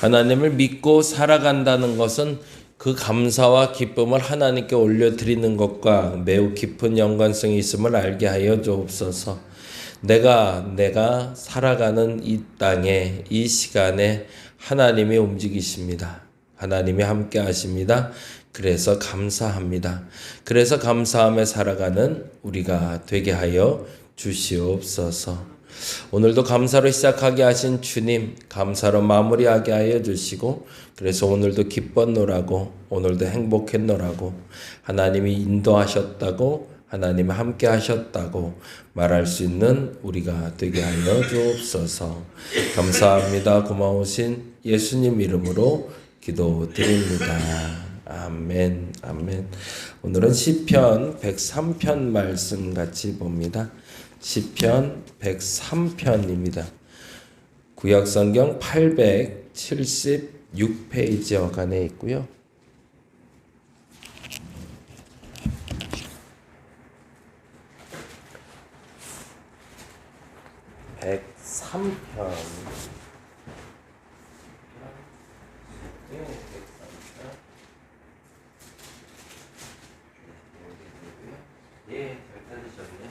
하나님을 믿고 살아간다는 것은 그 감사와 기쁨을 하나님께 올려드리는 것과 매우 깊은 연관성이 있음을 알게 하여 주옵소서. 내가 내가 살아가는 이 땅에 이 시간에 하나님이 움직이십니다. 하나님이 함께 하십니다. 그래서 감사합니다. 그래서 감사함에 살아가는 우리가 되게 하여 주시옵소서. 오늘도 감사로 시작하게 하신 주님, 감사로 마무리하게 하여 주시고, 그래서 오늘도 기뻤노라고, 오늘도 행복했노라고, 하나님이 인도하셨다고, 하나님이 함께 하셨다고 말할 수 있는 우리가 되게 하여 주옵소서. 감사합니다. 고마우신 예수님 이름으로 기도드립니다. 아멘, 아멘. 오늘은 시편 103편 말씀 같이 봅니다. 시편 103편입니다. 구약성경 876페이지 어간에 있고요. 103편. 예, 잘 찾으셨네.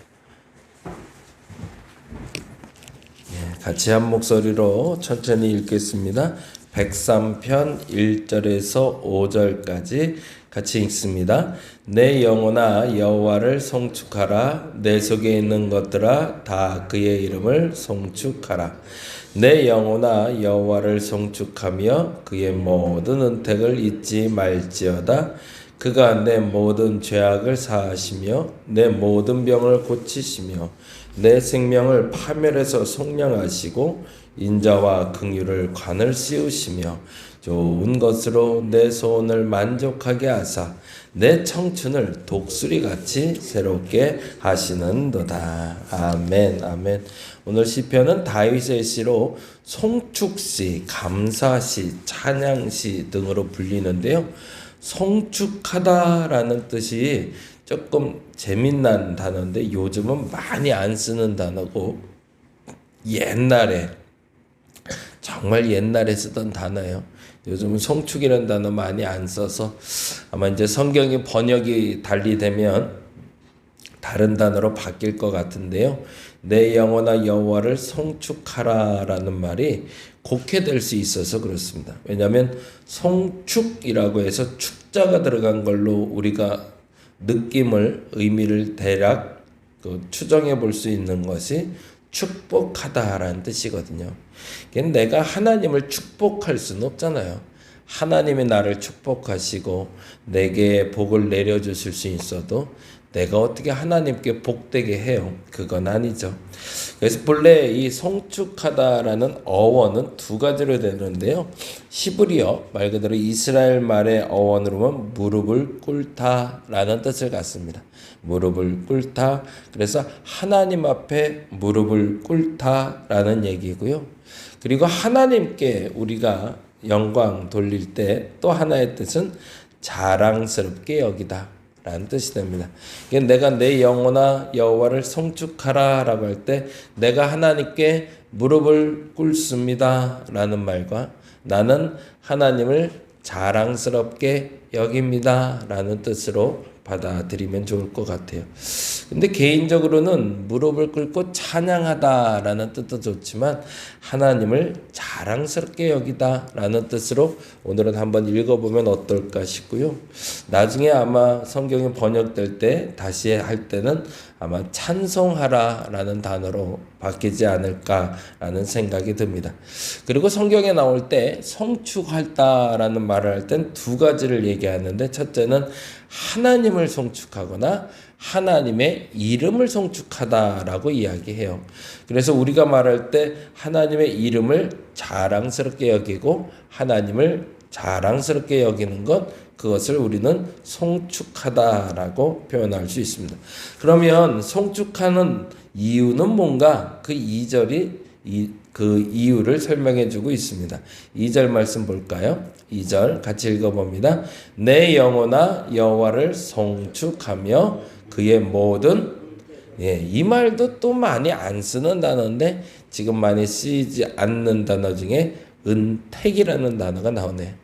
같이 한 목소리로 천천히 읽겠습니다. 103편 1절에서 5절까지 같이 읽습니다. 내 영혼아 여호와를 송축하라 내 속에 있는 것들아 다 그의 이름을 송축하라 내 영혼아 여호와를 송축하며 그의 모든 은택을 잊지 말지어다 그가 내 모든 죄악을 사하시며 내 모든 병을 고치시며 내 생명을 파멸해서 속량하시고 인자와 긍휼을 관을 씌우시며 좋은 것으로 내 소원을 만족하게 하사 내 청춘을 독수리 같이 새롭게 하시는도다. 아멘, 아멘. 오늘 시편은 다윗의 시로 송축시, 감사시, 찬양시 등으로 불리는데요. 송축하다라는 뜻이 조금 재밌는 단어인데 요즘은 많이 안 쓰는 단어고 옛날에 정말 옛날에 쓰던 단어예요. 요즘은 송축이라는 단어 많이 안 써서 아마 이제 성경이 번역이 달리 되면 다른 단어로 바뀔 것 같은데요. 내 영혼아 여호와를 송축하라라는 말이 곡해될 수 있어서 그렇습니다. 왜냐하면 송축이라고 해서 축자가 들어간 걸로 우리가 느낌을 의미를 대략 그 추정해 볼 수 있는 것이 축복하다라는 뜻이거든요. 내가 하나님을 축복할 수는 없잖아요. 하나님이 나를 축복하시고 내게 복을 내려주실 수 있어도 내가 어떻게 하나님께 복되게 해요? 그건 아니죠. 그래서 본래 이 송축하다라는 어원은 두 가지로 되는데요. 히브리어 말 그대로 이스라엘 말의 어원으로 보면 무릎을 꿇다라는 뜻을 갖습니다. 무릎을 꿇다. 그래서 하나님 앞에 무릎을 꿇다라는 얘기고요. 그리고 하나님께 우리가 영광 돌릴 때 또 하나의 뜻은 자랑스럽게 여기다. 라는 뜻이 됩니다. 내가 내 영혼아 여호와를 송축하라라고 할 때 내가 하나님께 무릎을 꿇습니다라는 말과 나는 하나님을 자랑스럽게 여깁니다라는 뜻으로 받아들이면 좋을 것 같아요. 근데 개인적으로는 무릎을 꿇고 찬양하다라는 뜻도 좋지만 하나님을 자랑스럽게 여기다라는 뜻으로 오늘은 한번 읽어보면 어떨까 싶고요. 나중에 아마 성경이 번역될 때 다시 할 때는 아마 찬송하라라는 단어로 바뀌지 않을까라는 생각이 듭니다. 그리고 성경에 나올 때 성축할다라는 말을 할 땐 두 가지를 얘기하는데 첫째는 하나님을 송축하거나 하나님의 이름을 송축하다라고 이야기해요. 그래서 우리가 말할 때 하나님의 이름을 자랑스럽게 여기고 하나님을 자랑스럽게 여기는 것 그것을 우리는 송축하다라고 표현할 수 있습니다. 그러면 송축하는 이유는 뭔가 그 2절이 이, 그 이유를 설명해 주고 있습니다. 2절 말씀 볼까요? 2절 같이 읽어 봅니다. 내 영혼아 여호와를 송축하며 그의 모든 예, 이 말도 또 많이 안 쓰는 단어인데 지금 많이 쓰이지 않는 단어 중에 은택이라는 단어가 나오네.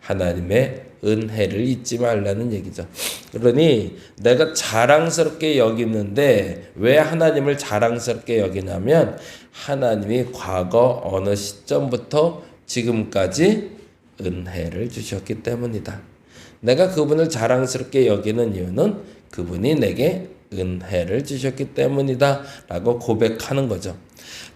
하나님의 은혜를 잊지 말라는 얘기죠. 그러니 내가 자랑스럽게 여기는데 왜 하나님을 자랑스럽게 여기냐면 하나님이 과거 어느 시점부터 지금까지 은혜를 주셨기 때문이다. 내가 그분을 자랑스럽게 여기는 이유는 그분이 내게 은혜를 주셨기 때문이다. 라고 고백하는 거죠.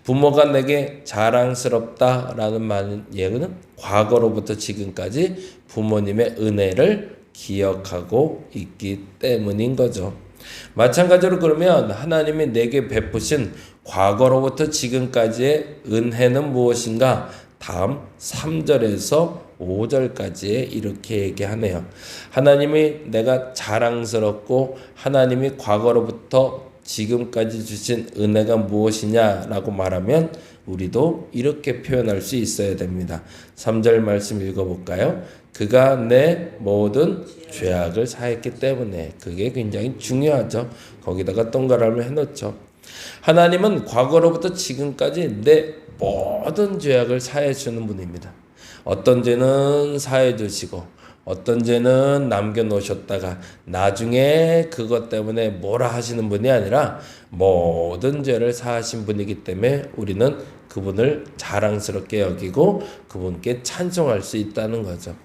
부모가 내게 자랑스럽다 라는 말 얘기는 과거로부터 지금까지 부모님의 은혜를 기억하고 있기 때문인 거죠. 마찬가지로 그러면 하나님이 내게 베푸신 과거로부터 지금까지의 은혜는 무엇인가? 다음 3절에서 5절까지에 이렇게 얘기하네요. 하나님이 내가 자랑스럽고 하나님이 과거로부터 지금까지 주신 은혜가 무엇이냐라고 말하면 우리도 이렇게 표현할 수 있어야 됩니다. 3절 말씀 읽어볼까요? 그가 내 모든 죄악을 사했기 때문에 그게 굉장히 중요하죠. 거기다가 동그라미 해놓죠. 하나님은 과거로부터 지금까지 내 모든 죄악을 사해 주는 분입니다. 어떤 죄는 사해 주시고 어떤 죄는 남겨 놓으셨다가 나중에 그것 때문에 뭐라 하시는 분이 아니라 모든 죄를 사하신 분이기 때문에 우리는 그분을 자랑스럽게 여기고 그분께 찬송할 수 있다는 거죠.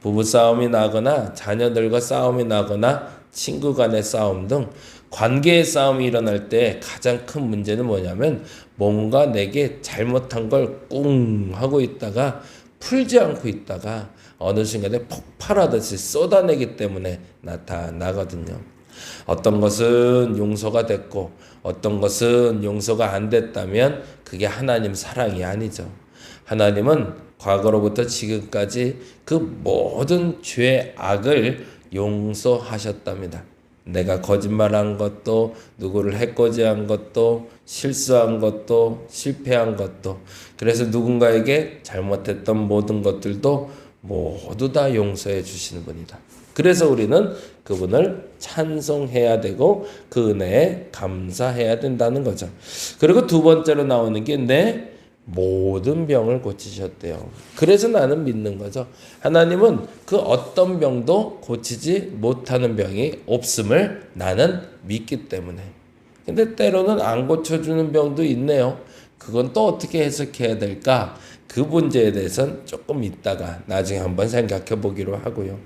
부부 싸움이 나거나 자녀들과 싸움이 나거나 친구 간의 싸움 등 관계의 싸움이 일어날 때 가장 큰 문제는 뭐냐면 뭔가 내게 잘못한 걸 꿍 하고 있다가 풀지 않고 있다가 어느 순간에 폭발하듯이 쏟아내기 때문에 나타나거든요. 어떤 것은 용서가 됐고 어떤 것은 용서가 안 됐다면 그게 하나님 사랑이 아니죠. 하나님은 과거로부터 지금까지 그 모든 죄 악을 용서하셨답니다. 내가 거짓말한 것도 누구를 해코지한 것도 실수한 것도 실패한 것도 그래서 누군가에게 잘못했던 모든 것들도 모두 다 용서해 주시는 분이다. 그래서 우리는 그분을 찬송해야 되고 그 은혜에 감사해야 된다는 거죠. 그리고 두 번째로 나오는 게 내 모든 병을 고치셨대요. 그래서 나는 믿는 거죠. 하나님은 그 어떤 병도 고치지 못하는 병이 없음을 나는 믿기 때문에. 근데 때로는 안 고쳐주는 병도 있네요. 그건 또 어떻게 해석해야 될까? 그 문제에 대해서는 조금 있다가 나중에 한번 생각해 보기로 하고요.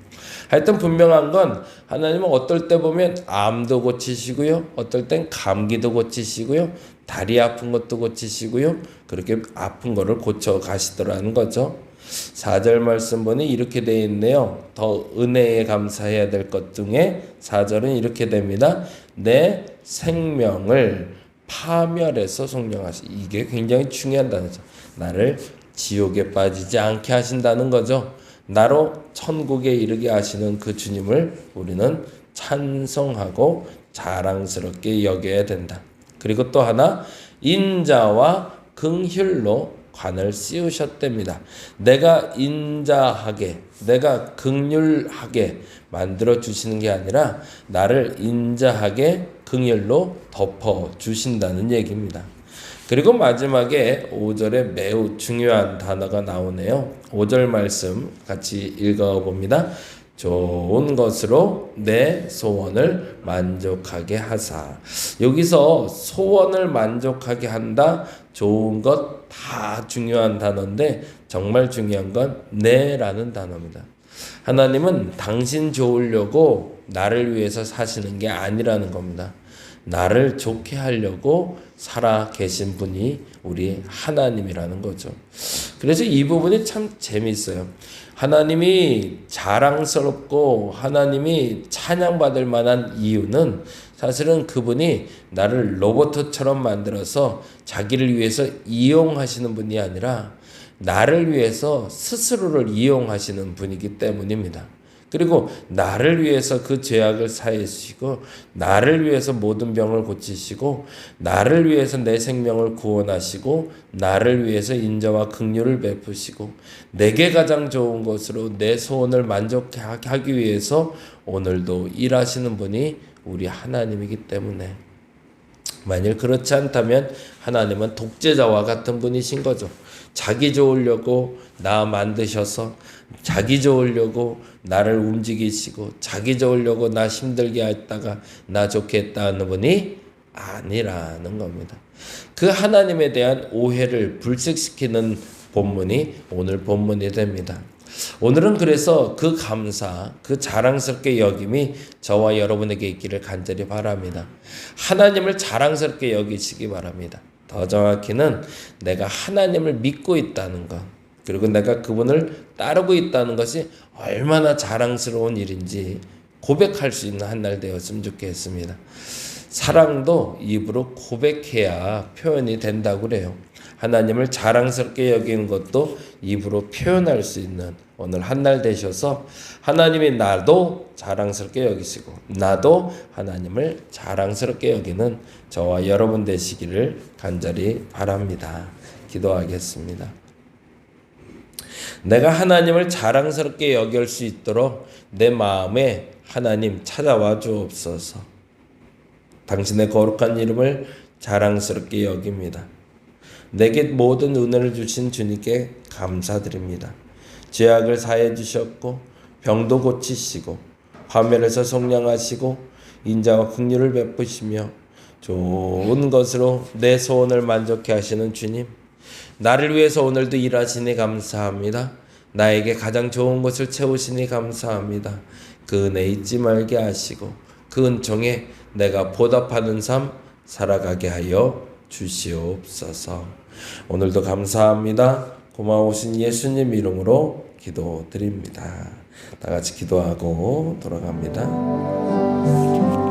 하여튼 분명한 건 하나님은 어떨 때 보면 암도 고치시고요. 어떨 땐 감기도 고치시고요. 다리 아픈 것도 고치시고요. 그렇게 아픈 거를 고쳐 가시더라는 거죠. 4절 말씀 보니 이렇게 되어 있네요. 더 은혜에 감사해야 될 것 중에 4절은 이렇게 됩니다. 내 생명을 파멸해서 성령하시. 이게 굉장히 중요한 단어죠. 나를 지옥에 빠지지 않게 하신다는 거죠. 나로 천국에 이르게 하시는 그 주님을 우리는 찬송하고 자랑스럽게 여겨야 된다. 그리고 또 하나 인자와 긍휼로 관을 씌우셨답니다. 내가 인자하게, 내가 극률하게 만들어 주시는 게 아니라 나를 인자하게 긍휼로 덮어 주신다는 얘기입니다. 그리고 마지막에 5절에 매우 중요한 단어가 나오네요. 5절 말씀 같이 읽어 봅니다. 좋은 것으로 내 소원을 만족하게 하사. 여기서 소원을 만족하게 한다. 좋은 것 다 중요한 단어인데 정말 중요한 건 내라는 단어입니다. 하나님은 당신 좋으려고 나를 위해서 사시는 게 아니라는 겁니다. 나를 좋게 하려고 살아 계신 분이 우리 하나님이라는 거죠. 그래서 이 부분이 참 재미있어요. 하나님이 자랑스럽고 하나님이 찬양받을 만한 이유는 사실은 그분이 나를 로봇처럼 만들어서 자기를 위해서 이용하시는 분이 아니라 나를 위해서 스스로를 이용하시는 분이기 때문입니다. 그리고 나를 위해서 그 죄악을 사해주시고 나를 위해서 모든 병을 고치시고 나를 위해서 내 생명을 구원하시고 나를 위해서 인자와 긍휼을 베푸시고 내게 가장 좋은 것으로 내 소원을 만족하기 위해서 오늘도 일하시는 분이 우리 하나님이기 때문에 만일 그렇지 않다면 하나님은 독재자와 같은 분이신 거죠. 자기 좋으려고 나 만드셔서 자기 좋으려고 나를 움직이시고 자기 좋으려고 나 힘들게 했다가 나 좋게 했다는 분이 아니라는 겁니다. 그 하나님에 대한 오해를 불식시키는 본문이 오늘 본문이 됩니다. 오늘은 그래서 그 감사, 그 자랑스럽게 여김이 저와 여러분에게 있기를 간절히 바랍니다. 하나님을 자랑스럽게 여기시기 바랍니다. 더 정확히는 내가 하나님을 믿고 있다는 것, 그리고 내가 그분을 따르고 있다는 것이 얼마나 자랑스러운 일인지 고백할 수 있는 한 날 되었으면 좋겠습니다. 사랑도 입으로 고백해야 표현이 된다고 그래요. 하나님을 자랑스럽게 여기는 것도 입으로 표현할 수 있는 오늘 한 날 되셔서 하나님이 나도 자랑스럽게 여기시고 나도 하나님을 자랑스럽게 여기는 저와 여러분 되시기를 간절히 바랍니다. 기도하겠습니다. 내가 하나님을 자랑스럽게 여길 수 있도록 내 마음에 하나님 찾아와 주옵소서. 당신의 거룩한 이름을 자랑스럽게 여깁니다. 내게 모든 은혜를 주신 주님께 감사드립니다. 죄악을 사해 주셨고 병도 고치시고 화면에서 속량하시고 인자와 긍휼을 베푸시며 좋은 것으로 내 소원을 만족해 하시는 주님 나를 위해서 오늘도 일하시니 감사합니다. 나에게 가장 좋은 것을 채우시니 감사합니다. 그 은혜 잊지 말게 하시고 그 은총에 내가 보답하는 삶 살아가게 하여 주시옵소서. 오늘도 감사합니다. 고마우신 예수님 이름으로 기도드립니다. 다 같이 기도하고 돌아갑니다.